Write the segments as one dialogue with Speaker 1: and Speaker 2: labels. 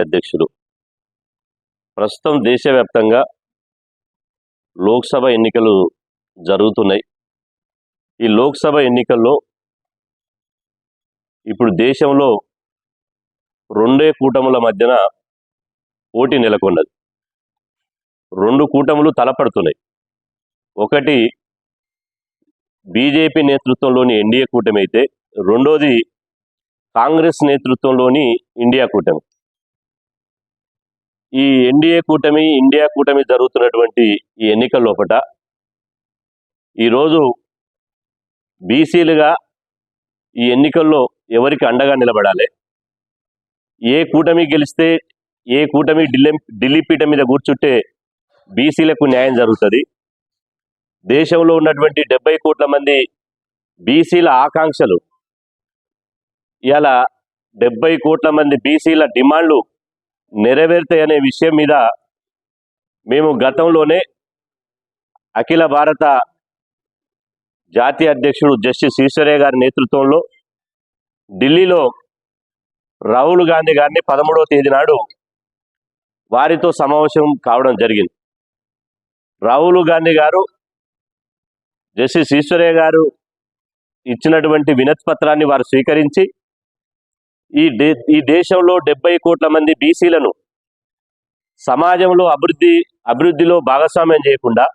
Speaker 1: అధ్యక్షులు. ప్రస్తుతం దేశవ్యాప్తంగా లోక్సభ ఎన్నికలు జరుగుతున్నాయి. ఈ లోక్సభ ఎన్నికల్లో ఇప్పుడు దేశంలో రెండే కూటముల మధ్యన పోటీ నెలకొన్నది. రెండు కూటములు తలపడుతున్నాయి. ఒకటి బీజేపీ నేతృత్వంలోని ఎన్డీఏ కూటమి అయితే రెండోది కాంగ్రెస్ నేతృత్వంలోని ఇండియా కూటమి. ఈ ఎన్డీఏ కూటమి ఇండియా కూటమి జరుగుతున్నటువంటి ఈ ఎన్నికల లోపట ఈరోజు బీసీలుగా ఈ ఎన్నికల్లో ఎవరికి అండగా నిలబడాలి? ఏ కూటమి గెలిస్తే ఏ కూటమి ఢిల్లీ ఢిల్లీ పీఠ మీద కూర్చుంటే బీసీలకు న్యాయం జరుగుతుంది? దేశంలో ఉన్నటువంటి డెబ్బై కోట్ల మంది బీసీల ఆకాంక్షలు ఇలా డెబ్బై కోట్ల మంది బీసీల డిమాండ్లు నెరవేరుతాయనే విషయం మీద మేము గతంలోనే అఖిల భారత జాతీయ అధ్యక్షుడు జస్టిస్ ఈశ్వరయ్య గారి నేతృత్వంలో ఢిల్లీలో రాహుల్ గాంధీ గారిని పదమూడవ తేదీ నాడు వారితో సమావేశం కావడం జరిగింది. రాహుల్ గాంధీ గారు జస్టిస్ ఈశ్వరయ్య గారు ఇచ్చినటువంటి వినతి పత్రాన్ని వారు స్వీకరించి ఈ దే ఈ దేశంలో డెబ్బై కోట్ల మంది బీసీలను సమాజంలో అభివృద్ధి అభివృద్ధిలో భాగస్వామ్యం చేయకుండా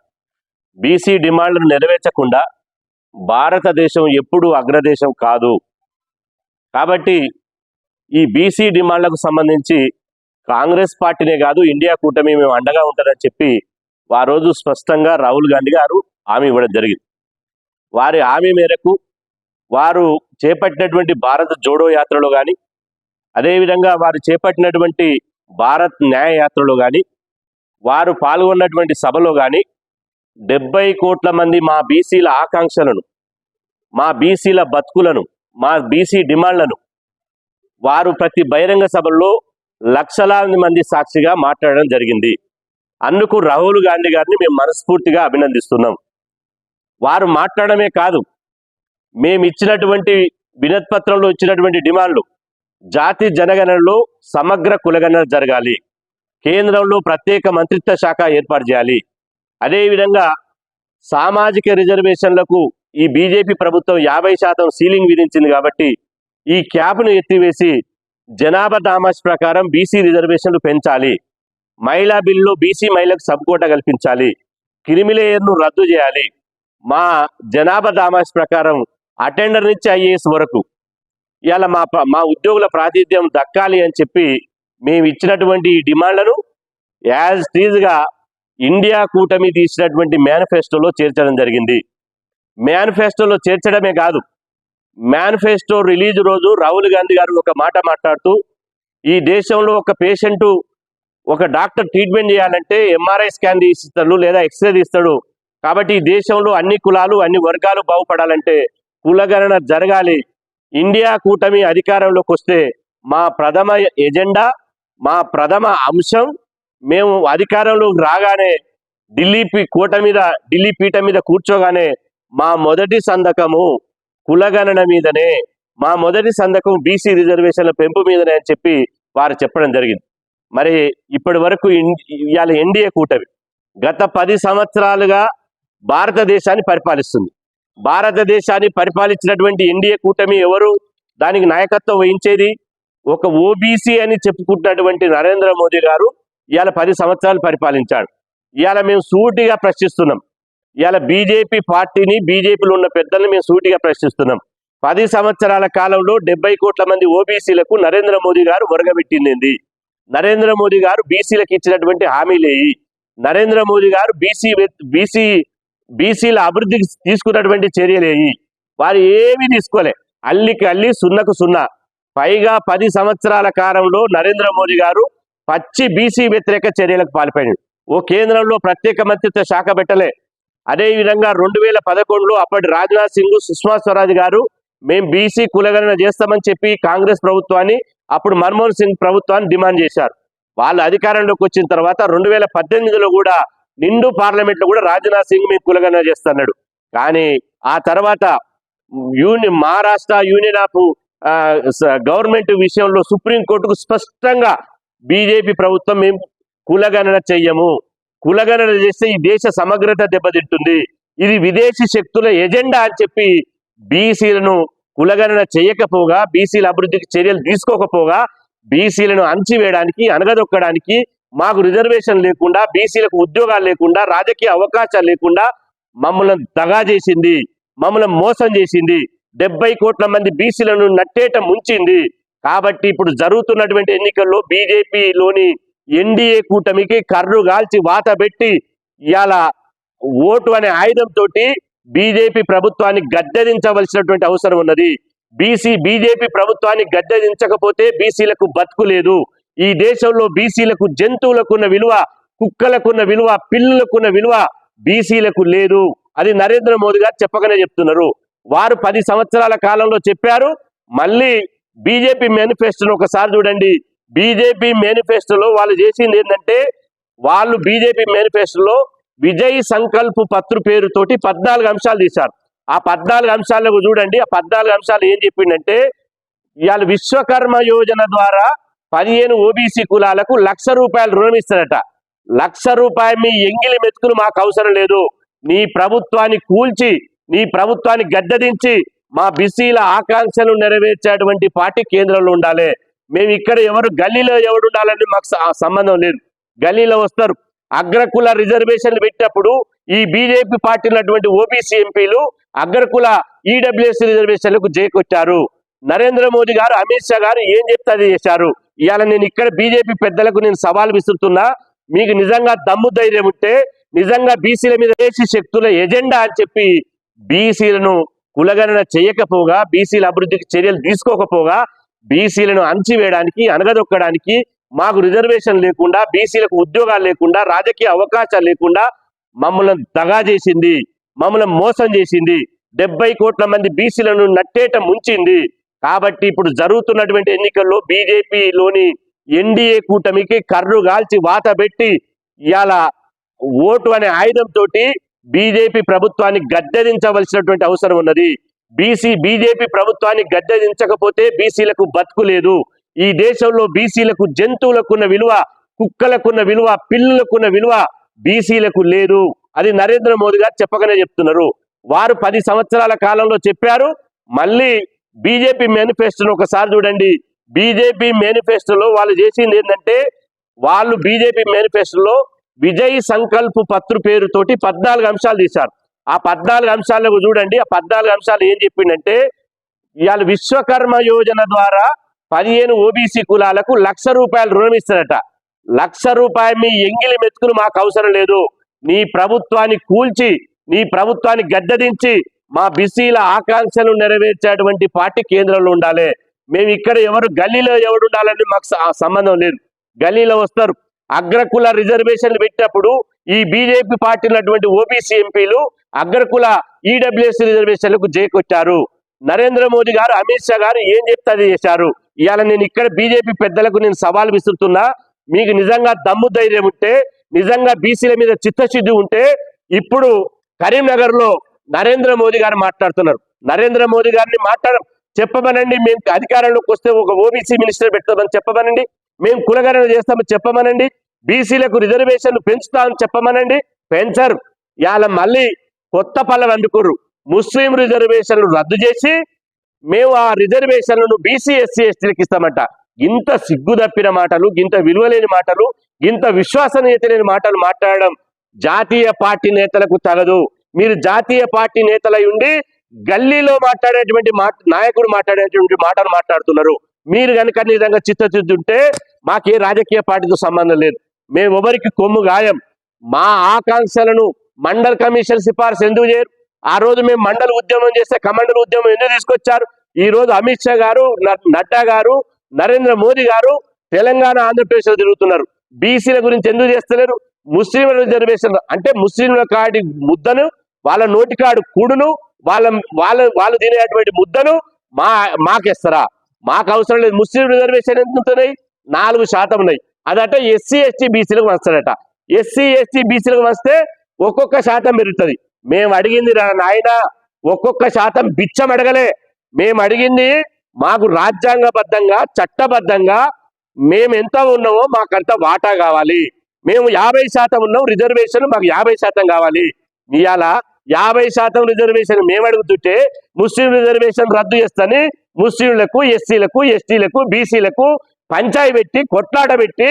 Speaker 1: బీసీ డిమాండ్లను నెరవేర్చకుండా భారతదేశం ఎప్పుడూ అగ్రదేశం కాదు. కాబట్టి ఈ బీసీ డిమాండ్లకు సంబంధించి కాంగ్రెస్ పార్టీనే కాదు ఇండియా కూటమి మేము అండగా ఉంటుందని చెప్పి ఆ రోజు స్పష్టంగా రాహుల్ గాంధీ గారు హామీ ఇవ్వడం జరిగింది. వారి హామీ మేరకు వారు చేపట్టినటువంటి భారత జోడో యాత్రలో కానీ అదేవిధంగా వారు చేపట్టినటువంటి భారత్ న్యాయ యాత్రలో కానీ వారు పాల్గొన్నటువంటి సభలో కానీ డెబ్బై కోట్ల మంది మా బీసీల ఆకాంక్షలను మా బీసీల బతుకులను మా బీసీ డిమాండ్లను వారు ప్రతి బహిరంగ సభల్లో లక్షలాది మంది సాక్షిగా మాట్లాడడం జరిగింది. అందుకు రాహుల్ గాంధీ గారిని మేము మనస్ఫూర్తిగా అభినందిస్తున్నాం. వారు మాట్లాడమే కాదు మేము ఇచ్చినటువంటి వినత్పత్రంలో ఇచ్చినటువంటి డిమాండ్లు జాతి జనగణనలో సమగ్ర కులగణన జరగాలి. కేంద్రంలో ప్రత్యేక మంత్రిత్వ శాఖ ఏర్పాటు చేయాలి. అదేవిధంగా సామాజిక రిజర్వేషన్లకు ఈ బీజేపీ ప్రభుత్వం యాభై శాతం సీలింగ్ విధించింది కాబట్టి ఈ క్యాబ్ను ఎత్తివేసి జనాభా దామాష్ ప్రకారం బీసీ రిజర్వేషన్లు పెంచాలి. మహిళా బిల్లులో బీసీ మహిళలకు సబ్ కల్పించాలి. క్రిమిలేయర్ను రద్దు చేయాలి. మా జనాభా దామాష్ ప్రకారం అటెండర్ నుంచి ఐఏఎస్ వరకు ఇవాళ మా మా ఉద్యోగుల ప్రాతినిధ్యం దక్కాలి అని చెప్పి మేము ఇచ్చినటువంటి ఈ డిమాండ్లను యాజ్ టీజ్గా ఇండియా కూటమి తీసినటువంటి మేనిఫెస్టోలో చేర్చడం జరిగింది. మేనిఫెస్టోలో చేర్చడమే కాదు మేనిఫెస్టో రిలీజ్ రోజు రాహుల్ గాంధీ గారు ఒక మాట మాట్లాడుతూ ఈ దేశంలో ఒక పేషెంటు ఒక డాక్టర్ ట్రీట్మెంట్ చేయాలంటే ఎంఆర్ఐ స్కాన్ తీసిస్తాడు లేదా ఎక్స్రే తీస్తాడు. కాబట్టి ఈ దేశంలో అన్ని కులాలు అన్ని వర్గాలు బాగుపడాలంటే కులగణన జరగాలి. ఇండియా కూటమి అధికారంలోకి వస్తే మా ప్రథమ ఎజెండా మా ప్రథమ అంశం మేము అధికారంలోకి రాగానే ఢిల్లీ పీ- మీద ఢిల్లీ పీఠ మీద కూర్చోగానే మా మొదటి సంతకము కులగణన మీదనే మా మొదటి సంతకం బీసీ రిజర్వేషన్ల పెంపు మీదనే అని చెప్పి వారు చెప్పడం జరిగింది. మరి ఇప్పటి వరకు ఇన్- ఇవాళ ఎన్డీఏ కూటమి గత పది సంవత్సరాలుగా భారతదేశాన్ని పరిపాలిస్తుంది. భారతదేశాన్ని పరిపాలించినటువంటి ఎన్డీఏ కూటమి ఎవరు? దానికి నాయకత్వం వహించేది ఒక ఓబీసీ అని చెప్పుకుంటున్నటువంటి నరేంద్ర మోదీ గారు. ఇవాళ పది సంవత్సరాలు పరిపాలించాడు. ఇవాళ మేము సూటిగా ప్రశ్నిస్తున్నాం. ఇవాళ బీజేపీ పార్టీని బీజేపీలో ఉన్న పెద్దల్ని మేము సూటిగా ప్రశ్నిస్తున్నాం. పది సంవత్సరాల కాలంలో డెబ్బై కోట్ల మంది ఓబీసీలకు నరేంద్ర మోదీ గారు ఒరగబెట్టింది నరేంద్ర మోదీ గారు బీసీలకు ఇచ్చినటువంటి హామీలేయి? నరేంద్ర మోదీ గారు బీసీ బీసీ బీసీల అభివృద్ధికి తీసుకున్నటువంటి చర్యలేయి వారు ఏమీ తీసుకోలే. అల్లికి అల్లి సున్నకు సున్నా. పైగా పది సంవత్సరాల కాలంలో నరేంద్ర మోదీ గారు పచ్చి బీసీ వ్యతిరేక చర్యలకు పాల్పడాడు ఓ కేంద్రంలో ప్రత్యేక మంత్రిత్వ శాఖ పెట్టలే. అదే విధంగా రెండు వేల పదకొండులో అప్పటి రాజ్నాథ్ సింగ్ సుష్మా స్వరాజ్ గారు మేము బీసీ కులగణన చేస్తామని చెప్పి కాంగ్రెస్ ప్రభుత్వాన్ని అప్పుడు మన్మోహన్ సింగ్ ప్రభుత్వాన్ని డిమాండ్ చేశారు. వాళ్ళు అధికారంలోకి వచ్చిన తర్వాత రెండు వేల పద్దెనిమిదిలో కూడా నిండు పార్లమెంట్లో కూడా రాజ్నాథ్ సింగ్ మేము కులగణన చేస్తున్నాడు. కానీ ఆ తర్వాత union Maharashtra union of government విషయంలో సుప్రీంకోర్టుకు స్పష్టంగా బీజేపీ ప్రభుత్వం మేము కులగణన చెయ్యము. కులగణన చేస్తే ఈ దేశ సమగ్రత దెబ్బతింటుంది. ఇది విదేశీ శక్తుల ఎజెండా అని చెప్పి బీసీలను కులగణన చేయకపోగా బీసీల అభివృద్ధికి చర్యలు తీసుకోకపోగా బీసీలను అణచివేయడానికి అనగదొక్కడానికి మాకు రిజర్వేషన్ లేకుండా బీసీలకు ఉద్యోగాలు లేకుండా రాజకీయ అవకాశాలు లేకుండా మమ్మల్ని దగా చేసింది మమ్మల్ని మోసం చేసింది డెబ్బై కోట్ల మంది బీసీలను నట్టేట ముంచింది. కాబట్టి ఇప్పుడు జరుగుతున్నటువంటి ఎన్నికల్లో బీజేపీలోని ఎన్డీఏ కూటమికి కర్రు గాల్చి వాత పెట్టి ఇవాళ ఓటు అనే ఆయుధంతో బీజేపీ ప్రభుత్వాన్ని గద్దెదించవలసినటువంటి అవసరం ఉన్నది. బీసీ బీజేపీ ప్రభుత్వాన్ని గద్దెదించకపోతే బీసీలకు బతుకు లేదు. ఈ దేశంలో బీసీలకు జంతువులకున్న విలువ కుక్కలకున్న విలువ పిల్లులకున్న విలువ బీసీలకు లేదు. అది నరేంద్ర మోదీ గారు చెప్పకనే చెప్తున్నారు. వారు పది సంవత్సరాల కాలంలో చెప్పారు. మళ్ళీ బీజేపీ మేనిఫెస్టోను ఒకసారి చూడండి. బీజేపీ మేనిఫెస్టోలో వాళ్ళు చేసింది ఏంటంటే వాళ్ళు బీజేపీ మేనిఫెస్టోలో విజయ్ సంకల్ప్ పత్రు పేరుతోటి పద్నాలుగు అంశాలు తీశారు. ఆ పద్నాలుగు అంశాలకు చూడండి. ఆ పద్నాలుగు అంశాలు ఏం చెప్పిండంటే ఇవాళ విశ్వకర్మ యోజన ద్వారా పదిహేను ఓబీసీ కులాలకు లక్ష రూపాయలు రుణం ఇస్తారట. లక్ష రూపాయలు మీ ఎంగిలి మెతుకులు మాకు అవసరం లేదు. నీ ప్రభుత్వాన్ని కూల్చి నీ ప్రభుత్వాన్ని గద్దదించి మా బీసీల ఆకాంక్షలు నెరవేర్చేటువంటి పార్టీ కేంద్రంలో ఉండాలి. మేము ఇక్కడ ఎవరు గల్లీలో ఎవరు ఉండాలని మాకు సంబంధం లేదు. గల్లీలో వస్తారు. అగ్రకుల రిజర్వేషన్లు పెట్టినప్పుడు ఈ బీజేపీ పార్టీ ఉన్నటువంటి ఓబీసీ ఎంపీలు అగ్రకుల ఈడబ్ల్యూఎస్ రిజర్వేషన్లకు జైకొచ్చారు నరేంద్ర మోదీ గారు అమిత్ షా గారు ఏం చెప్తే అది చేశారు? ఇవాళ నేను ఇక్కడ బీజేపీ పెద్దలకు నేను సవాల్ విసురుతున్నా మీకు నిజంగా దమ్ము ధైర్యం ఉంటే నిజంగా బీసీల మీద దేశీ శక్తుల ఎజెండా అని చెప్పి బీసీలను కులగణన చేయకపోగా బీసీల అభివృద్ధికి చర్యలు తీసుకోకపోగా బీసీలను అణచివేయడానికి అనగదొక్కడానికి మాకు రిజర్వేషన్ లేకుండా బీసీలకు ఉద్యోగాలు లేకుండా రాజకీయ అవకాశాలు లేకుండా మమ్మల్ని దగా చేసింది మమ్మల్ని మోసం చేసింది. డెబ్బై కోట్ల మంది బీసీలను నట్టేట ముంచింది. కాబట్టి ఇప్పుడు జరుగుతున్నటువంటి ఎన్నికల్లో బీజేపీలోని ఎన్డీఏ కూటమికి కర్రు గాల్చి వాత పెట్టి ఇవాళ ఓటు అనే ఆయుధంతో బీజేపీ ప్రభుత్వాన్ని గద్దెదించవలసినటువంటి అవసరం ఉన్నది. బీసీ బీజేపీ ప్రభుత్వాన్ని గద్దెదించకపోతే బీసీలకు బతుకు లేదు. ఈ దేశంలో బీసీలకు జంతువులకున్న విలువ కుక్కలకున్న విలువ పిల్లలకున్న విలువ బీసీలకు లేదు. అది నరేంద్ర మోదీ గారు చెప్పగానే చెప్తున్నారు. వారు పది సంవత్సరాల కాలంలో చెప్పారు. మళ్ళీ బీజేపీ మేనిఫెస్టోను ఒకసారి చూడండి. బీజేపీ మేనిఫెస్టోలో వాళ్ళు చేసింది ఏంటంటే వాళ్ళు బీజేపీ మేనిఫెస్టోలో విజయ్ సంకల్ప్ పత్రు పేరుతోటి పద్నాలుగు అంశాలు తీశారు. ఆ పద్నాలుగు అంశాలకు చూడండి. ఆ పద్నాలుగు అంశాలు ఏం చెప్పిండంటే ఇవాళ విశ్వకర్మ యోజన ద్వారా పదిహేను ఓబీసీ కులాలకు లక్ష రూపాయలు రుణం ఇస్తారట. లక్ష రూపాయలు మీ ఎంగిలి మెతుకులు మాకు అవసరం లేదు. నీ ప్రభుత్వాన్ని కూల్చి నీ ప్రభుత్వాన్ని గద్దెదించి మా బీసీల ఆకాంక్షలు నెరవేర్చేటువంటి పార్టీ కేంద్రంలో ఉండాలి. మేము ఇక్కడ ఎవరు గల్లీలో ఎవరు ఉండాలని మాకు సంబంధం లేదు. గల్లీలో వస్తారు. అగ్రకుల రిజర్వేషన్లు పెట్టినప్పుడు ఈ బీజేపీ పార్టీ ఉన్నటువంటి ఓబీసీ ఎంపీలు అగ్రకుల ఈడబ్ల్యూఎస్ రిజర్వేషన్లకు జైకొచ్చారు నరేంద్ర మోదీ గారు అమిత్ షా గారు ఏం చెప్తే అది చేశారు. ఇవాళ నేను ఇక్కడ బీజేపీ పెద్దలకు నేను సవాల్ విసురుతున్నా. మీకు నిజంగా దమ్ము ధైర్యం ఉంటే నిజంగా బీసీల మీద చిత్తశుద్ధి ఉంటే ఇప్పుడు కరీంనగర్లో నరేంద్ర మోదీ గారు మాట్లాడుతున్నారు. నరేంద్ర మోదీ గారిని మాట్లాడ చెప్పమనండి మేము అధికారంలోకి వస్తే ఒక ఓబీసీ మినిస్టర్ పెడతామని చెప్పమనండి. మేము కులగణన చేస్తామని చెప్పమనండి. బీసీలకు రిజర్వేషన్లు పెంచుతామని చెప్పమనండి. పెంచరు. ఇవాళ మళ్ళీ కొత్త పల్లవి అందుకుర్రు ముస్లిం రిజర్వేషన్లు రద్దు చేసి మేము ఆ రిజర్వేషన్లను బీసీ ఎస్సీ ఎస్టీలకు ఇస్తామంట. ఇంత సిగ్గు తప్పిన మాటలు ఇంత విలువలేని మాటలు ఇంత విశ్వసనీయత లేని మాటలు మాట్లాడడం జాతీయ పార్టీ నేతలకు తగదు. మీరు జాతీయ పార్టీ నేతలై ఉండి గల్లీలో మాట్లాడేటువంటి మాట నాయకుడు మాట్లాడేటువంటి మాటలు మాట్లాడుతున్నారు. మీరు కనుక నిజంగా చిత్తశుద్ధి ఉంటే మాకే రాజకీయ పార్టీతో సంబంధం లేదు. మేము ఎవరికి కొమ్ము గాయం. మా ఆకాంక్షలను మండల్ కమిషన్ సిఫార్సు ఎందుకు చేయరు? ఆ రోజు మేము మండల ఉద్యమం చేస్తే కమండల ఉద్యమం ఎందుకు తీసుకొచ్చారు? ఈ రోజు అమిత్ షా గారు నడ్డా గారు నరేంద్ర మోదీ గారు తెలంగాణ ఆంధ్రప్రదేశ్లో తిరుగుతున్నారు. బీసీల గురించి ఎందుకు చేస్తలేరు? ముస్లింల రిజర్వేషన్ అంటే ముస్లింల కాడి ముద్దను వాళ్ళ నోటికాడు కూడును వాళ్ళ వాళ్ళ వాళ్ళు తినేటువంటి ముద్దను మా మాకేస్తారా? మాకు అవసరం లేదు. ముస్లిం రిజర్వేషన్ ఎంత ఉంటున్నాయి నాలుగు శాతం ఉన్నాయి. అదట ఎస్సీ ఎస్టీ బీసీలకు వస్తాడట ఎస్సీ ఎస్టీ బీసీలకు వస్తే ఒక్కొక్క శాతం పెరుగుతుంది. మేము అడిగింది రా నాయన ఒక్కొక్క శాతం బిచ్చం అడగలే. మేము అడిగింది మాకు రాజ్యాంగబద్ధంగా చట్టబద్ధంగా మేము ఎంత ఉన్నామో మాకంత వాటా కావాలి. మేము యాభై శాతం ఉన్నాం రిజర్వేషన్ మాకు యాభై శాతం కావాలి. ఇవాళ యాభై శాతం రిజర్వేషన్ మేము అడుగుతుంటే ముస్లిం రిజర్వేషన్ రద్దు చేస్తని ముస్లింలకు ఎస్సీలకు ఎస్టీలకు బీసీలకు పంచాయి పెట్టి కొట్లాట పెట్టి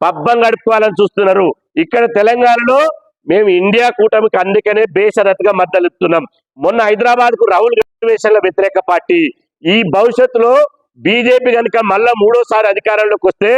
Speaker 1: పబ్బం గడుపుకోవాలని చూస్తున్నారు. ఇక్కడ తెలంగాణలో మేము ఇండియా కూటమికి అందుకనే బేషరత్గా మద్దలుస్తున్నాం. మొన్న హైదరాబాద్కు రాహుల్ రిజర్వేషన్ల వ్యతిరేక పార్టీ. ఈ భవిష్యత్తులో బీజేపీ కనుక మళ్ళా మూడోసారి అధికారంలోకి వస్తే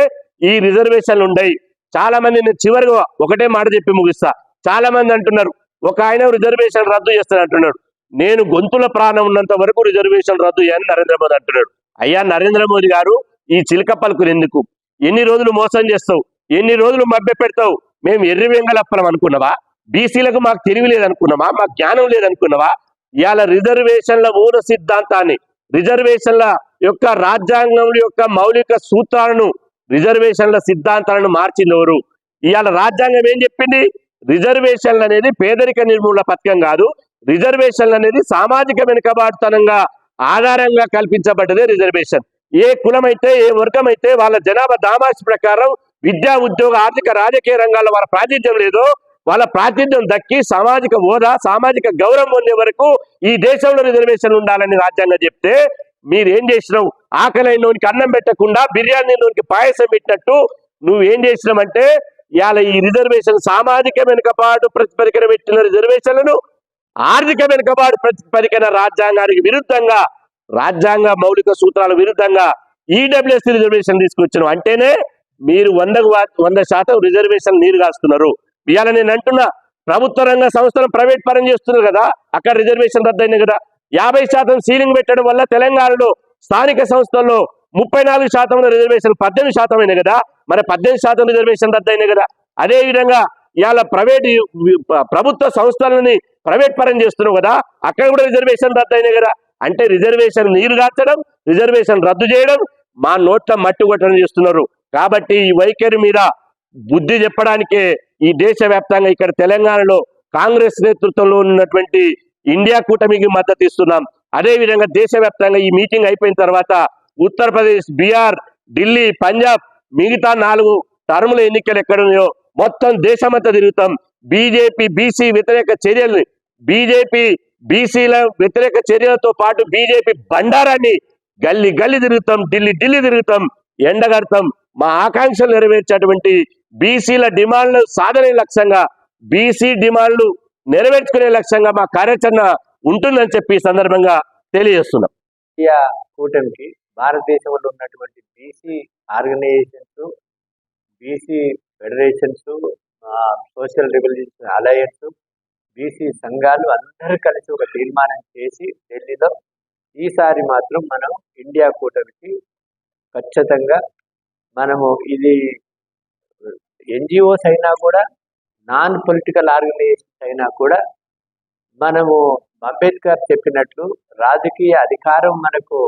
Speaker 1: ఈ రిజర్వేషన్లు ఉండయి. చాలా మంది నేను చివరిగా ఒకటే మాట చెప్పి ముగిస్తా. చాలా మంది అంటున్నారు ఒక ఆయన రిజర్వేషన్ రద్దు చేస్తాను అంటున్నాడు. నేను గొంతుల ప్రాణం ఉన్నంత వరకు రిజర్వేషన్ రద్దు అని నరేంద్ర మోదీ అంటున్నాడు. అయ్యా నరేంద్ర మోదీ గారు ఈ చిలక పలుకులు ఎందుకు? ఎన్ని రోజులు మోసం చేస్తావు? ఎన్ని రోజులు మభ్య పెడతావు? మేము ఎర్రి వెంగళప్పలం అనుకున్నావా? బీసీలకు మాకు తెలివి లేదనుకున్నావా మాకు జ్ఞానం లేదనుకున్నావా? ఇవాళ రిజర్వేషన్ల మూల సిద్ధాంతాన్ని రిజర్వేషన్ల యొక్క రాజ్యాంగం యొక్క మౌలిక సూత్రాలను రిజర్వేషన్ల సిద్ధాంతాలను మార్చింది ఎవరు? ఇవాళ రాజ్యాంగం ఏం చెప్పింది? రిజర్వేషన్లు అనేది పేదరిక నిర్మూలన పథకం కాదు. రిజర్వేషన్లు అనేది సామాజిక వెనుకబాటుతనంగా ఆధారంగా కల్పించబడ్డదే రిజర్వేషన్. ఏ కులమైతే ఏ వర్గం అయితే వాళ్ళ జనాభా దామాసి ప్రకారం విద్యా ఉద్యోగ ఆర్థిక రాజకీయ రంగాల్లో వాళ్ళ ప్రాతినిధ్యం లేదో వాళ్ళ ప్రాతినిధ్యం దక్కి సామాజిక హోదా సామాజిక గౌరవం పొందే వరకు ఈ దేశంలో రిజర్వేషన్ ఉండాలని రాజ్యాంగం చెప్తే మీరేం ఏం చేసినావు ఆకలైనోనికి అన్నం పెట్టకుండా బిర్యానీలోనికి పాయసం పెట్టినట్టు నువ్వేం చేసినావంటే ఇవాళ ఈ రిజర్వేషన్ సామాజిక వెనుకబాటు ప్రతిపదికన పెట్టిన రిజర్వేషన్లను ఆర్థిక వెనుకబాటు ప్రతిపదికన రాజ్యాంగానికి విరుద్ధంగా రాజ్యాంగ మౌలిక సూత్రాల విరుద్ధంగా ఈడబ్ల్యూఎస్సీ రిజర్వేషన్ తీసుకొచ్చిన. అంటేనే మీరు వందకు వంద శాతం రిజర్వేషన్ నీరు కాస్తున్నారు. ఇవాళ నేను అంటున్నా ప్రభుత్వ రంగ సంస్థలు ప్రైవేట్ పరం చేస్తున్నారు కదా అక్కడ రిజర్వేషన్ రద్దయింది కదా. యాభై శాతం సీలింగ్ పెట్టడం వల్ల తెలంగాణలో స్థానిక సంస్థల్లో ముప్పై నాలుగు శాతం రిజర్వేషన్ పద్దెనిమిది శాతం అయినాయి కదా. మరి పద్దెనిమిది శాతం రిజర్వేషన్ రద్దయినాయి కదా. అదేవిధంగా ఇవాళ ప్రైవేట్ ప్రభుత్వ సంస్థలని ప్రైవేట్ పరం చేస్తున్నావు కదా. అక్కడ కూడా రిజర్వేషన్ రద్దయినాయి కదా. అంటే రిజర్వేషన్ నీరు కాచడం రిజర్వేషన్ రద్దు చేయడం మా నోట్ల మట్టి కొట్టడం చేస్తున్నారు. కాబట్టి ఈ వైఖరి మీద బుద్ధి చెప్పడానికే ఈ దేశవ్యాప్తంగా ఇక్కడ తెలంగాణలో కాంగ్రెస్ నేతృత్వంలో ఉన్నటువంటి ఇండియా కూటమికి మద్దతు ఇస్తున్నాం. అదేవిధంగా దేశవ్యాప్తంగా ఈ మీటింగ్ అయిపోయిన తర్వాత ఉత్తరప్రదేశ్ బీహార్ ఢిల్లీ పంజాబ్ మిగతా నాలుగు టర్ముల ఎన్నికలు ఎక్కడున్నాయో మొత్తం దేశమంతా తిరుగుతాం. బీజేపీ బీసీ వ్యతిరేక చర్యల్ని బీజేపీ బీసీల వ్యతిరేక చర్యలతో పాటు బీజేపీ బండారాన్ని గల్లీ గల్లి తిరుగుతాం ఢిల్లీ ఢిల్లీ తిరుగుతాం ఎండగడతాం. మా ఆకాంక్షలు నెరవేర్చేటువంటి బీసీల డిమాండ్లు సాధనే లక్ష్యంగా బీసీ డిమాండ్లు నెరవేర్చుకునే లక్ష్యంగా మా కార్యాచరణ ఉంటుందని చెప్పి సందర్భంగా తెలియజేస్తున్నాం.
Speaker 2: కూటమికి భారతదేశంలో ఉన్నటువంటి BC organisations BC federations social revolution alliance BC సంఘాలు అందరూ కలిసి ఒక తీర్మానం చేసి ఢిల్లీలో ఈసారి మాత్రం మనం ఇండియా కూటమికి ఖచ్చితంగా మనము ఇది ఎన్జిఓస్ అయినా కూడా నాన్ పొలిటికల్ ఆర్గనైజేషన్స్ అయినా కూడా మనము అంబేద్కర్ చెప్పినట్లు రాజకీయ అధికారం మనకు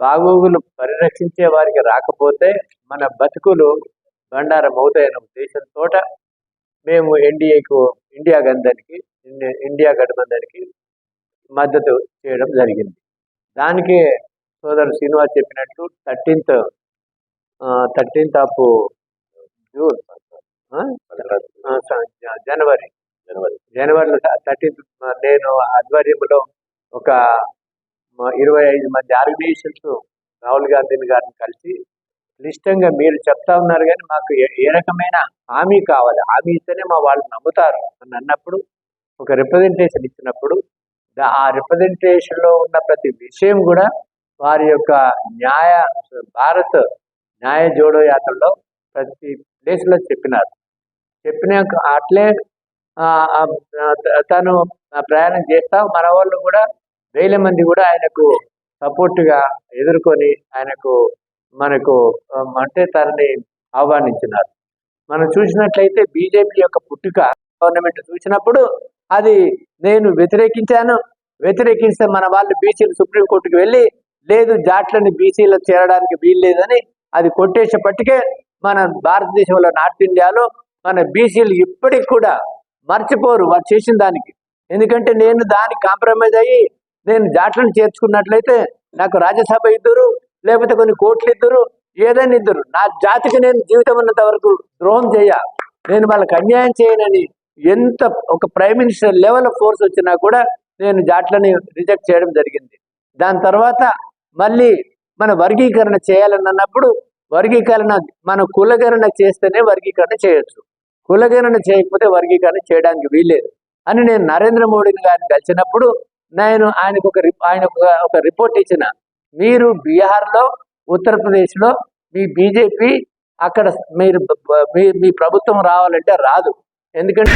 Speaker 2: బాగోగులు పరిరక్షించే వారికి రాకపోతే మన బతుకులు బండారం అవుతాయన్న ఉద్దేశంతో మేము ఎన్డీఏకు ఇండియా గంధానికి ఇండియా గఠబంధానికి మద్దతు చేయడం జరిగింది. దానికి సోదరుడు శ్రీనివాస్ చెప్పినట్టు థర్టీన్త్ థర్టీన్త్ ఆఫ్ జూన్ జనవరి.
Speaker 1: జనవరి.
Speaker 2: జనవరిలో థర్టీన్త్ నేను ఆధ్వర్యంలో ఒక ఇరవై ఐదు మంది ఆర్గనైజేషన్స్ రాహుల్ గాంధీని గారిని కలిసి క్లిష్టంగా మీరు చెప్తా ఉన్నారు కానీ మాకు ఏ- రకమైన హామీ కావాలి? హామీ ఇస్తేనే మా వాళ్ళు నమ్ముతారు అని అన్నప్పుడు ఒక రిప్రజెంటేషన్ ఇచ్చినప్పుడు ఆ రిప్రజెంటేషన్లో ఉన్న ప్రతి విషయం కూడా వారి యొక్క న్యాయ భారత్ న్యాయ జోడో యాత్రలో ప్రతి ప్లేస్లో చెప్పినారు. చెప్పినాక అట్లే తను ప్రయాణం చేస్తా మన వాళ్ళు కూడా వేల మంది కూడా ఆయనకు సపోర్టుగా ఎదుర్కొని ఆయనకు మనకు అంటే తనని ఆహ్వానించినారు. మనం చూసినట్లయితే బీజేపీ యొక్క పుట్టుక గవర్నమెంట్ చూసినప్పుడు అది నేను వ్యతిరేకించాను వ్యతిరేకిస్తే మన వాళ్ళు బీసీలు సుప్రీంకోర్టుకు వెళ్ళి లేదు జాట్లని బీసీలో చేరడానికి వీల్లేదని అది కొట్టేసేపటికే మన భారతదేశంలో నార్త్ ఇండియాలో మన బీసీలు ఇప్పటికి కూడా మర్చిపోరు వారు చేసిన దానికి. ఎందుకంటే నేను దానికి కాంప్రమైజ్ అయ్యి నేను జాట్లను చేర్చుకున్నట్లయితే నాకు రాజ్యసభ ఇద్దరు లేకపోతే కొన్ని కోట్లు ఇద్దరు ఏదైనా ఇద్దరు. నా జాతికి నేను జీవితం ఉన్నంత వరకు ద్రోహం చేయ. నేను వాళ్ళకి అన్యాయం చేయనని ఎంత ఒక ప్రైమ్ మినిస్టర్ లెవెల్ ఫోర్స్ వచ్చినా కూడా నేను జాట్లని రిజెక్ట్ చేయడం జరిగింది. దాని తర్వాత మళ్ళీ మన వర్గీకరణ చేయాలని అన్నప్పుడు వర్గీకరణ మన కులగణన చేస్తేనే వర్గీకరణ చేయొచ్చు. కులగణన చేయకపోతే వర్గీకరణ చేయడానికి వీల్లేదు. అని నేను నరేంద్ర మోడీని గారిని కలిసినప్పుడు నేను ఆయనకు ఒక ఆయన ఒక- ఒక రిపోర్ట్ ఇచ్చిన. మీరు బీహార్లో ఉత్తరప్రదేశ్లో మీ బీజేపీ అక్కడ మీరు మీ ప్రభుత్వం రావాలంటే రాదు. ఎందుకంటే